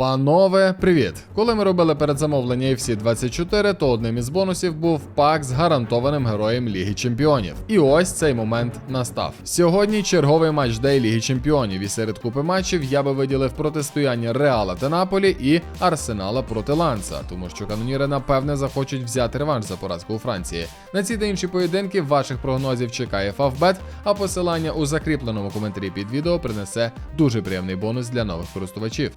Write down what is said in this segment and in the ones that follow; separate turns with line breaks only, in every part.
Панове, привіт! Коли ми робили передзамовлення FC 24, то одним із бонусів був пак з гарантованим героєм Ліги Чемпіонів. І ось цей момент настав. Сьогодні черговий матч Дей Ліги Чемпіонів. І серед купи матчів я би виділив протистояння Реала та Наполі і Арсенала проти Ланса, тому що каноніри напевне захочуть взяти реванш за поразку у Франції. На ці та інші поєдинки ваших прогнозів чекає Фавбет, а посилання у закріпленому коментарі під відео принесе дуже приємний бонус для нових користувачів.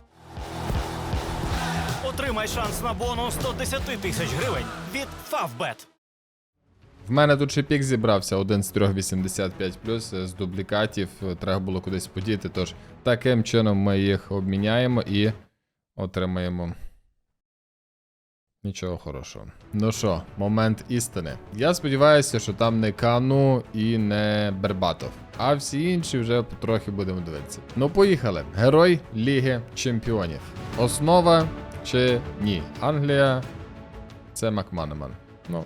Отримай шанс на бонус 110 тисяч гривень від Favbet.
В мене тут ще пік зібрався, один з трьох 85 з дублікатів. Треба було кудись подіти. Тож таким чином ми їх обміняємо і отримаємо. Нічого хорошого. Ну що, момент істини. Я сподіваюся, що там не Кану і не Бербатов. А всі інші вже потрохи будемо дивитися. Ну, поїхали. Герой Ліги Чемпіонів. Основа чи ні? Англія це Макманеман. Ну,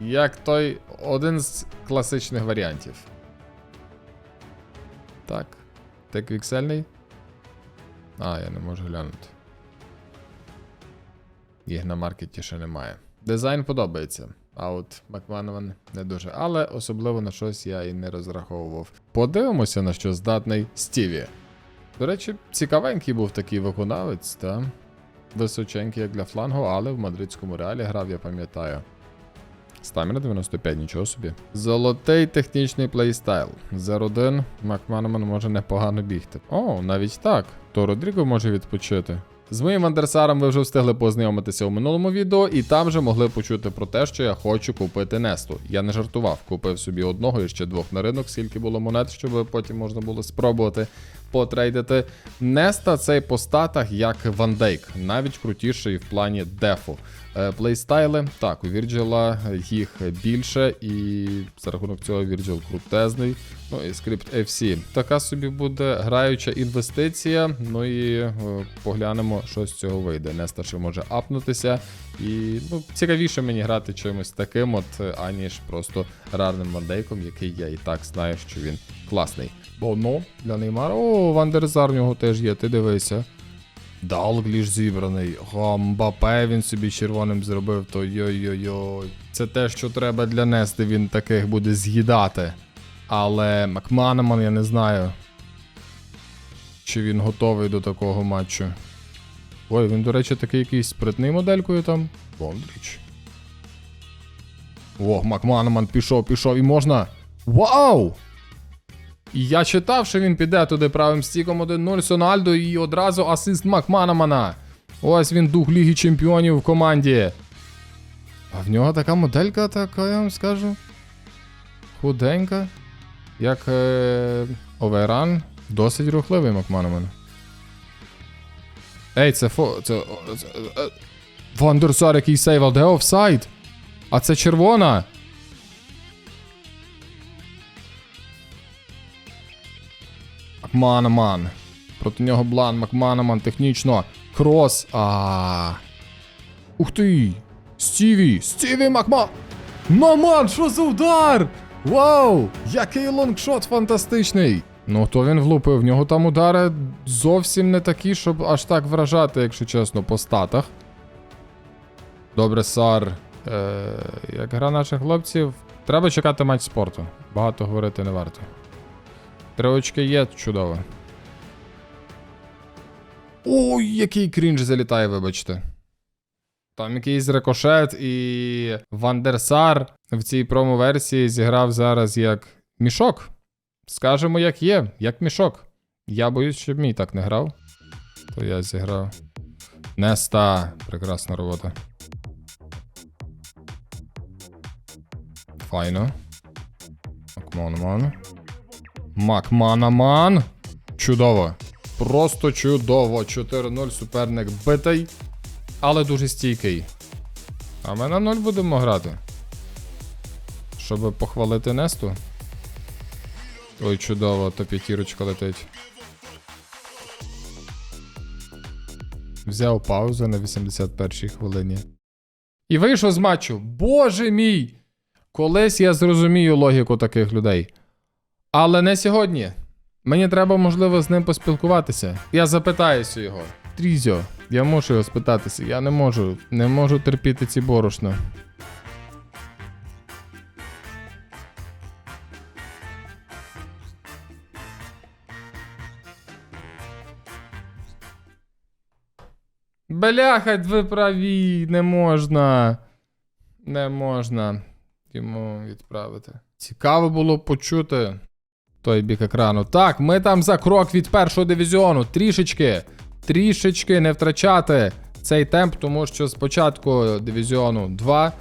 як той один з класичних варіантів. Так. Ти квіксельний? А, я не можу глянути. Їх на маркеті ще немає. Дизайн подобається. А от Макманован не дуже. Але особливо на щось я і не розраховував. Подивимося, на що здатний Стіві. До речі, цікавенький був такий виконавець, та? Височенький, як для флангу, але в мадридському реалі грав, я пам'ятаю. Стаміна 95, нічого собі. Золотий технічний плейстайл. За 1 Макманеман може непогано бігти. О, навіть так. То Родріго може відпочити. З моїм андерсаром ви вже встигли познайомитися у минулому відео, і там вже могли почути про те, що я хочу купити Несту. Я не жартував, купив собі одного і ще двох на ринок, скільки було монет, щоб потім можна було спробувати потрейдити. Неста цей по статах як Ван Дейк, навіть крутіший в плані дефу. Е, Плейстайли, так, у Вірджила їх більше, і за рахунок цього Вірджил крутезний. Ну і скрипт FC. Така собі буде граюча інвестиція. Ну і е, поглянемо, що з цього вийде. Неста ще може апнутися. І ну, цікавіше мені грати чимось таким, от, е, аніж просто рарним вандейком, який я і так знаю, що він класний. Бо ну, для Неймара. О, Вандерзар в нього теж є, ти дивися. Далгліш зібраний. О, Мбапе він собі червоним зробив, то йой-йой-йой. Це те, що треба для Нести, він таких буде з'їдати. Але Макманеман, я не знаю. Чи він готовий до такого матчу. Ой, він, до речі, такий якийсь спритний моделькою там. Бондріч. О, Макманеман пішов, пішов і можна. Вау! І я читав, що він піде туди правим стіком 1-0 Сональдо і одразу асист Макманамана. Ось він дух Ліги Чемпіонів в команді. А в нього така моделька, така, я вам скажу. Худенька. Як е... Оверан. Досить рухливий Макманаман. Ей, це фо. Це. це е... Вандерсар, який сейв, а де офсайд? А це червона. Макманаман. Проти нього Блан, Макманаман технічно. Крос. А. Ух ти! Стіві! Стіві Макма! Маман, що за удар? Вау! Який лонгшот фантастичний! Ну, то він влупив. В нього там удари зовсім не такі, щоб аж так вражати, якщо чесно, по статах. Добре, Сар. Е, як гра наших хлопців. Треба чекати матч спорту. Багато говорити не варто. Три є, чудово. Ой, який крінж залітає, вибачте. Там якийсь рикошет і Вандерсар в цій промо-версії зіграв зараз як мішок. Скажемо, як є, як мішок. Я боюсь, щоб мій так не грав. То я зіграв. Неста. Прекрасна робота. Файно. Макманман. Макманаман. Чудово. Просто чудово. 4-0 суперник битий, але дуже стійкий. А ми на 0 будемо грати. Щоб похвалити Несту. Ой, чудово, то п'ятірочка летить. Взяв паузу на 81-й хвилині. І вийшов з матчу. Боже мій! Колись я зрозумію логіку таких людей. Але не сьогодні. Мені треба, можливо, з ним поспілкуватися. Я запитаюся його. Трізьо. Я мушу його спитатися. Я не можу. Не можу терпіти ці борошна. Бляха, ви праві, не можна. Не можна йому відправити. Цікаво було почути той бік екрану. Так, ми там за крок від першого дивізіону. Трішечки, трішечки не втрачати цей темп, тому що спочатку дивізіону 2.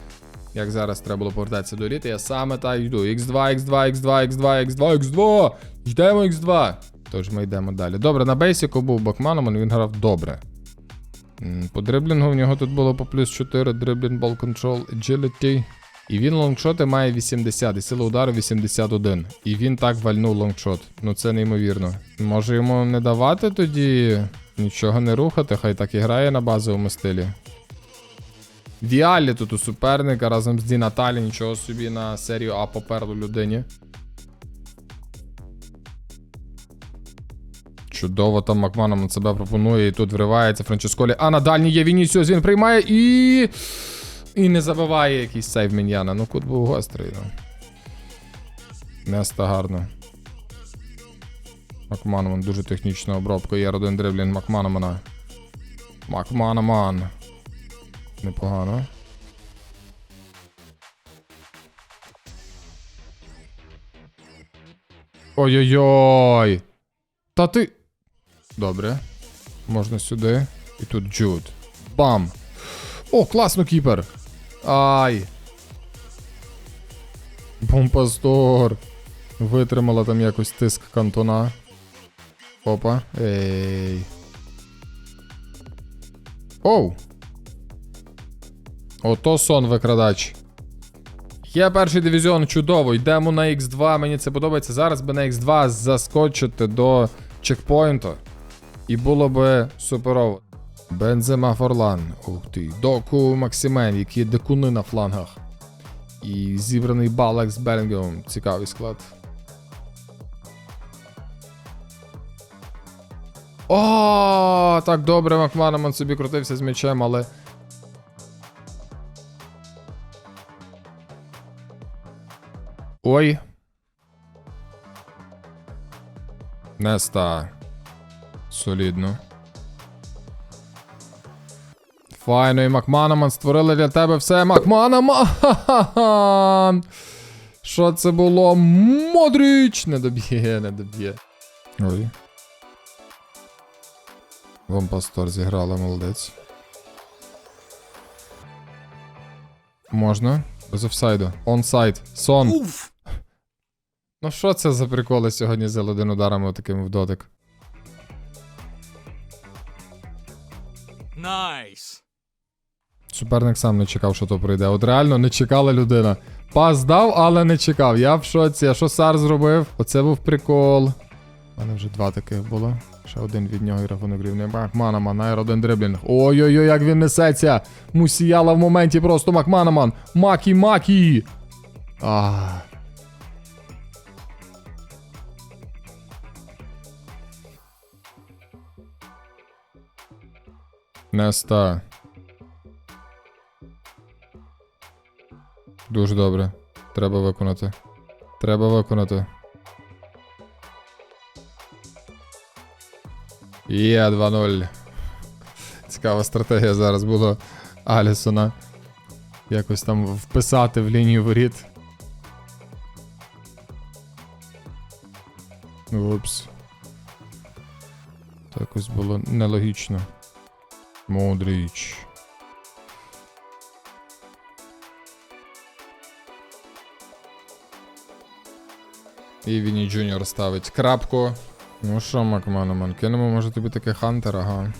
Як зараз треба було повертатися до ріти, я саме так йду. X2, X2, X2, X2, X2, X2. Йдемо X2. Тож ми йдемо далі. Добре, на бейсіку був бакманом, він грав добре. По дриблінгу в нього тут було по плюс 4, дриблінг, ball control, agility. І він лонгшоти має 80, і сила удару 81. І він так вальнув лонгшот. Ну це неймовірно. Може йому не давати тоді нічого не рухати, хай так і грає на базовому стилі. Віалі тут у суперника разом з Ді Наталі, нічого собі на серію А поперло людині. Чудово там Макманом себе пропонує і тут вривається Франческолі. А на дальній є Вінісіус, він приймає і. І не забиває якийсь сейв Міньяна. Ну, кут був гострий. Ну. Неста гарно. Макманаман дуже технічна обробка. Є один дриблінг Макманамана. Макманаман. Непогано. Ой-ой-ой. Та ти. Добре. Можна сюди. І тут Джуд. Бам. О, класно, кіпер. Ай. Бомпастор. Витримала там якось тиск кантона. Опа. Ей. Оу. Ото сон викрадач. Є перший дивізіон, чудово. Йдемо на X2. Мені це подобається. Зараз би на X2 заскочити до чекпоінту. І було би суперово. Бензема Форлан. Ух ти. Доку Максимен, які декуни на флангах. І зібраний Балекс Белінгем. Цікавий склад. О, так добре, Макманаман собі крутився з м'ячем, але. Ой. Неста. Солідно. Файно, і Макманаман створили для тебе все. Макманаман! Що це було? Модріч! Не доб'є, не доб'є. Ой. Вам пастор зіграла, молодець. Можна? Без офсайду. Онсайд. Сон.
Уф!
Ну що це за приколи сьогодні з один ударами такими в дотик?
Найс!
Суперник сам не чекав, що то прийде. От реально не чекала людина. Пас дав, але не чекав. Я в шоці. А що Сар зробив? Оце був прикол. У мене вже два таких було. Ще один від нього і рахунок. Макманаман, найр один дриблінг. Ой-ой-ой, як він несеться. Мусіяла в моменті просто Макманаман. Макі Макі. А. Неста. Дуже добре. Треба виконати. Треба виконати. Є 2-0. Цікава стратегія зараз була Алісона. Якось там вписати в лінію воріт. Упс. Це якось було нелогічно. Модріч. І Вінні Джуніор ставить крапку. Ну що, Макманаман, кинемо, може тобі таке Хантер, ага.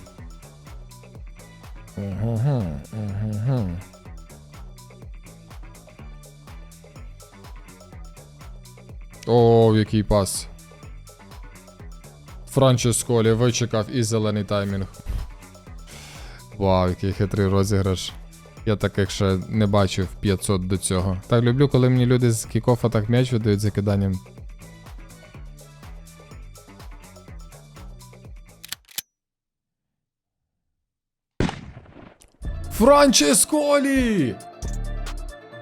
Ого, ого. О, який пас. Франческолі вичекав і зелений таймінг. Вау, який хитрий розіграш. Я таких ще не бачив 500 до цього. Так люблю, коли мені люди з кікофа так м'яч видають за Франческолі!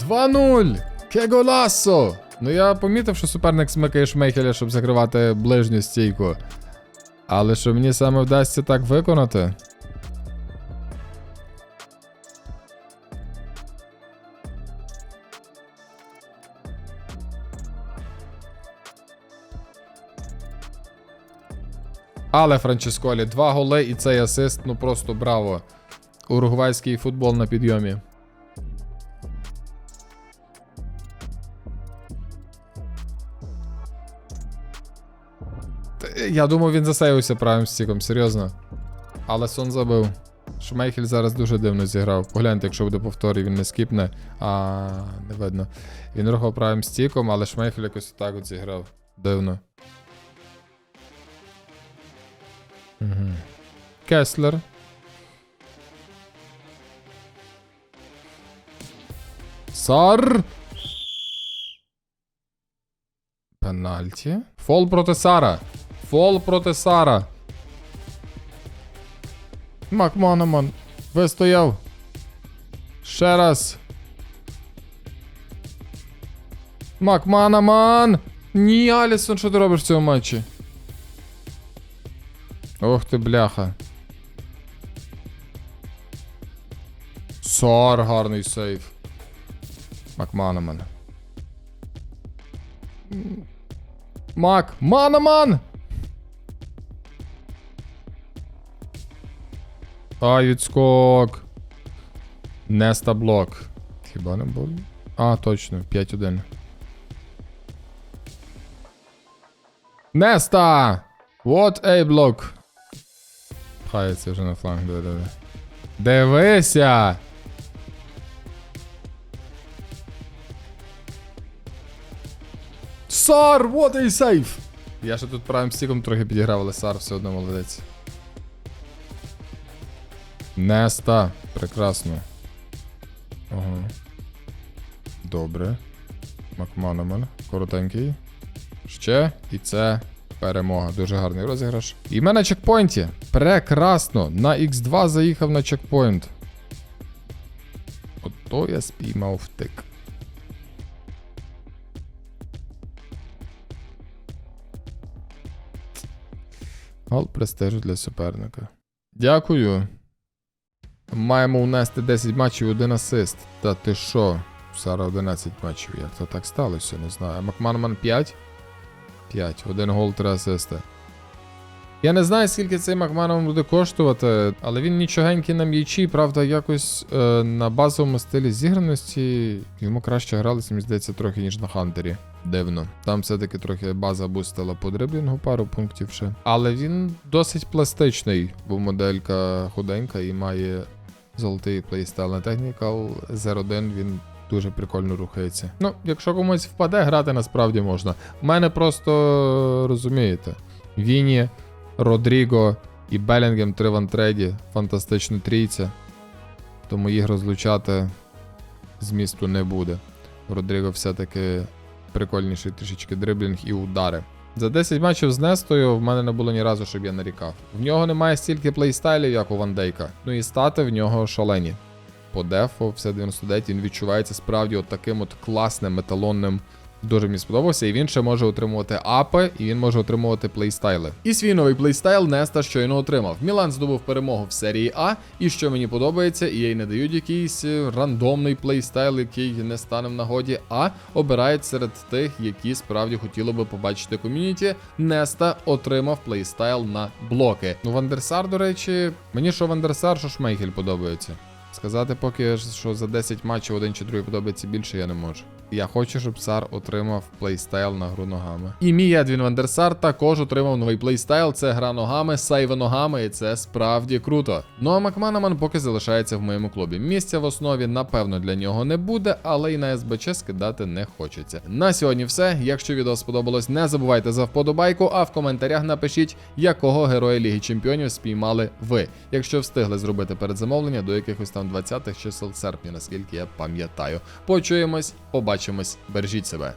2-0! Кеголасо! Ну я помітив, що суперник смикає шмейхеля, щоб закривати ближню стійку. Але що мені саме вдасться так виконати? Але Франческолі, два голи і цей асист, ну просто браво. Уругвайський футбол на підйомі. Я думав, він засейвився правим стіком, серйозно. Але сон забив. Шмейхель зараз дуже дивно зіграв. Погляньте, якщо буде повтор, він не скіпне. А, не видно. Він рухав правим стіком, але Шмейхель якось так от зіграв. Дивно. Угу. Кеслер. Сар. Пенальті. Фол проти Сара. Фол проти Сара. Макманаман. Вистояв. Ще раз. Макманаман. Ні, Алісон, що ти робиш в цьому матчі? Ох ти бляха. Сар, гарний сейф. Макманаман. Мак. Манаман! Ай, відскок. Неста блок. Хіба не було? А, точно, 5-1. Неста! What a block. Пхається вже на фланг, диви. Дивися! Сар, what a save! Я ще тут правим стіком трохи підіграв, але Сар все одно молодець. Неста. Прекрасно. Ага. Добре. Макманаман. Коротенький. Ще. І це перемога. Дуже гарний розіграш. І ми на чекпоінті. Прекрасно. На Х2 заїхав на чекпоінт. Ото я спіймав втик. Гол престижу для суперника. Дякую. Маємо унести 10 матчів, один асист. Та ти що? Сара 11 матчів. Як то так сталося, не знаю. Макманман 5? 5. Один гол, 3 асисти. Я не знаю, скільки цей Макманман буде коштувати, але він нічогенький на м'ячі, правда, якось е, на базовому стилі зіграності йому краще гралося, мені здається, трохи, ніж на Хантері. Дивно. Там все-таки трохи база бустила по дриблінгу, пару пунктів ще. Але він досить пластичний, бо моделька худенька і має золотий плейстайл на технікал. 01 він дуже прикольно рухається. Ну, якщо комусь впаде, грати насправді можна. У мене просто розумієте, Віні, Родріго і Белінгем 3 в антреді. Фантастична трійця. Тому їх розлучати змісту не буде. Родріго все-таки прикольніший трішечки дриблінг і удари. За 10 матчів з Нестою в мене не було ні разу, щоб я нарікав. В нього немає стільки плейстайлів, як у Ван Дейка. Ну і стати в нього шалені. По дефу, все 99 він відчувається справді от таким от класним металонним. Дуже мені сподобався, і він ще може отримувати апи, і він може отримувати плейстайли. І свій новий плейстайл Неста щойно отримав. Мілан здобув перемогу в серії А, і що мені подобається, і їй не дають якийсь е, рандомний плейстайл, який не стане в нагоді, а обирають серед тих, які справді хотіли би побачити ком'юніті. Неста отримав плейстайл на блоки. Ну, Вандерсар, до речі, мені що Вандерсар, що Шмейхель подобається. Сказати поки що за 10 матчів один чи другий подобається більше, я не можу. Я хочу, щоб Сар отримав плейстайл на гру ногами. І мій Едвін Вандерсар також отримав новий плейстайл. Це гра ногами, сейви ногами, і це справді круто. Ну а Макманаман поки залишається в моєму клубі. Місця в основі, напевно, для нього не буде, але і на СБЧ скидати не хочеться. На сьогодні все. Якщо відео сподобалось, не забувайте за вподобайку, а в коментарях напишіть, якого героя Ліги Чемпіонів спіймали ви, якщо встигли зробити передзамовлення до якихось там 20-х чисел серпня, наскільки я пам'ятаю. Почуємось, побачимось, бережіть себе.